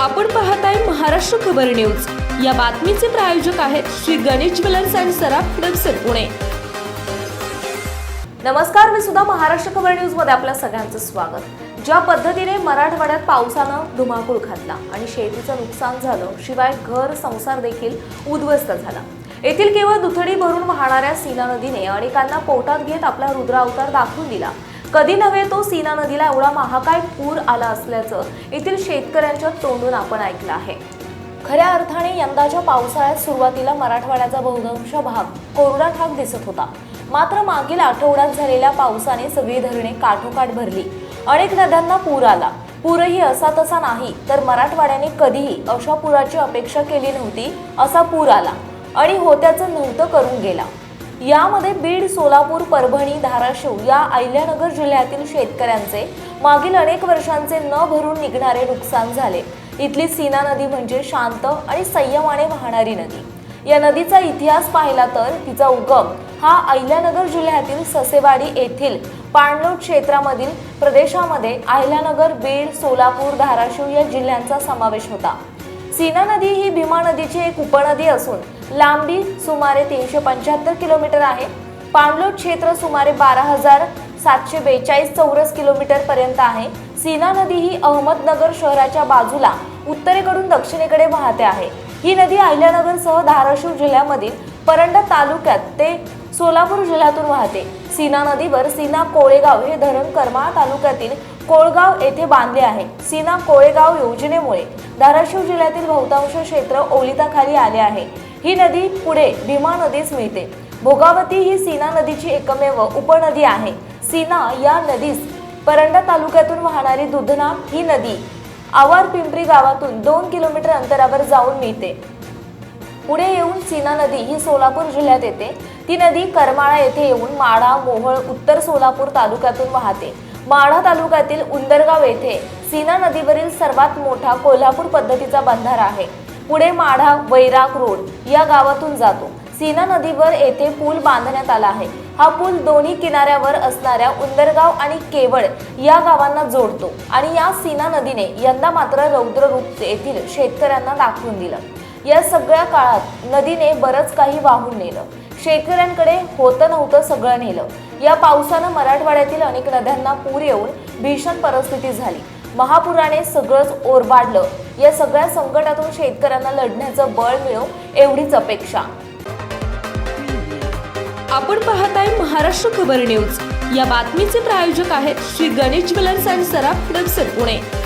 आपण पाहताय महाराष्ट्र खबर न्यूज. या बातमीचे प्रायोजक आहेत श्री गणेश ज्वेलर्स अँड सराफ हडपसर पुणे. नमस्कार मी सुद्धा महाराष्ट्र खबर न्यूजमध्ये आपल्या सगळ्यांचं स्वागत. ज्या पद्धतीने मराठवाड्यात पावसानं धुमाकूळ घातला आणि शेतीचं नुकसान झालं शिवाय घर संसार देखील उद्ध्वस्त झाला. येथील केवळ दुथडी भरून वाहणाऱ्या सीना नदीने अनेकांना पोटात घेत आपला रुद्रावतार दाखवून दिला. कधी नव्हे तो सीना नदीला एवढा महाकाय पूर आला असल्याचं येथील शेतकऱ्यांच्या तोंडून आपण ऐकलं आहे. खऱ्या अर्थाने यंदाच्या पावसाळ्यात सुरुवातीला मराठवाड्याचा बहुतांश भाग कोरडा ठाक दिसत होता. मात्र मागील आठवड्यात झालेल्या पावसाने सगळी धरणे काठोकाठ भरली. अनेक नद्यांना पूर आला. पूरही असा तसा नाही तर मराठवाड्याने कधीही अशा पुराची अपेक्षा केली नव्हती असा पूर आला आणि होत्याचं नव्हतं करून गेला. यामध्ये बीड सोलापूर परभणी धाराशिव या अहिल्यानगर जिल्ह्यातील शेतकऱ्यांचे मागील अनेक वर्षांचे न भरून निघणारे नुकसान झाले. इथली सीना नदी म्हणजे शांत आणि संयमाने वाहणारी नदी. या नदीचा इतिहास पाहिला तर तिचा उगम हा अहिल्यानगर जिल्ह्यातील ससेवाडी येथील पाणलोट क्षेत्रामधील प्रदेशामध्ये अहिल्यानगर बीड सोलापूर धाराशिव या जिल्ह्यांचा समावेश होता. सीना नदी ही भीमा नदीची एक उपनदी असून लांबी सुमारे तीनशे पंच्याहत्तर किलोमीटर आहे. पाणलोट क्षेत्र सुमारे बारा हजार सातशे बेचाळीस चौरस किलोमीटर पर्यंत आहे. सीना नदी ही अहमदनगर शहराच्या बाजूला उत्तरेकडून दक्षिणेकडे वाहते आहे. ही नदी अहिल्यानगरसह धाराशिव जिल्ह्यामधील परंडा तालुक्यात ते सोलापूर जिल्ह्यातून वाहते. सीना नदीवर सीना कोळेगाव हे धरण करमाळा तालुक्यातील कोळगाव येथे बांधले आहे. सीना कोळेगाव योजनेमुळे धाराशिव जिल्ह्यातील बहुतांश क्षेत्र ओलिताखाली आले आहे. ही नदी पुढे भीमा नदीस मिळते. भोगावती ही सीना नदीची एकमेव उपनदी आहे. सीना या नदीस परंडा तालुक्यातून वाहणारी दुधना ही नदी आवार पिंपरी गावातून दोन किलोमीटर अंतरावर जाऊन मिळते. पुढे येऊन सीना नदी ही सोलापूर जिल्ह्यात येते. ती नदी करमाळा येथे येऊन माढा मोहोळ उत्तर सोलापूर तालुक्यातून वाहते. माढा तालुक्यातील उंदरगाव येथे सीना नदीवरील सर्वात मोठा कोल्हापूर पद्धतीचा बंधारा आहे. पुढे माढा वैराग रोड या गावातून जातो. सीना नदीवर येथे पूल बांधण्यात आला आहे. हा पूल दोन्ही किनाऱ्यावर असणाऱ्या उंदरगाव आणि केवळ या गावांना जोडतो आणि या सीना नदीने यंदा मात्र रौद्ररूप येथील शेतकऱ्यांना दाखवून दिलं. या सगळ्या काळात नदीने बरंच काही वाहून नेलं. शेतकऱ्यांकडे होतं नव्हतं सगळं नेलं. या पावसानं मराठवाड्यातील अनेक नद्यांना पूर येऊन भीषण परिस्थिती झाली. महापुराने सगळंच ओरबाडलं. या सगळ्या संकटातून शेतकऱ्यांना लढण्याचं बळ मिळो एवढीच अपेक्षा. आपण पाहत आहे महाराष्ट्र खबर न्यूज. या बातमीचे प्रायोजक आहेत श्री गणेश ज्वेलर्स अँड सराफ हडपसर पुणे.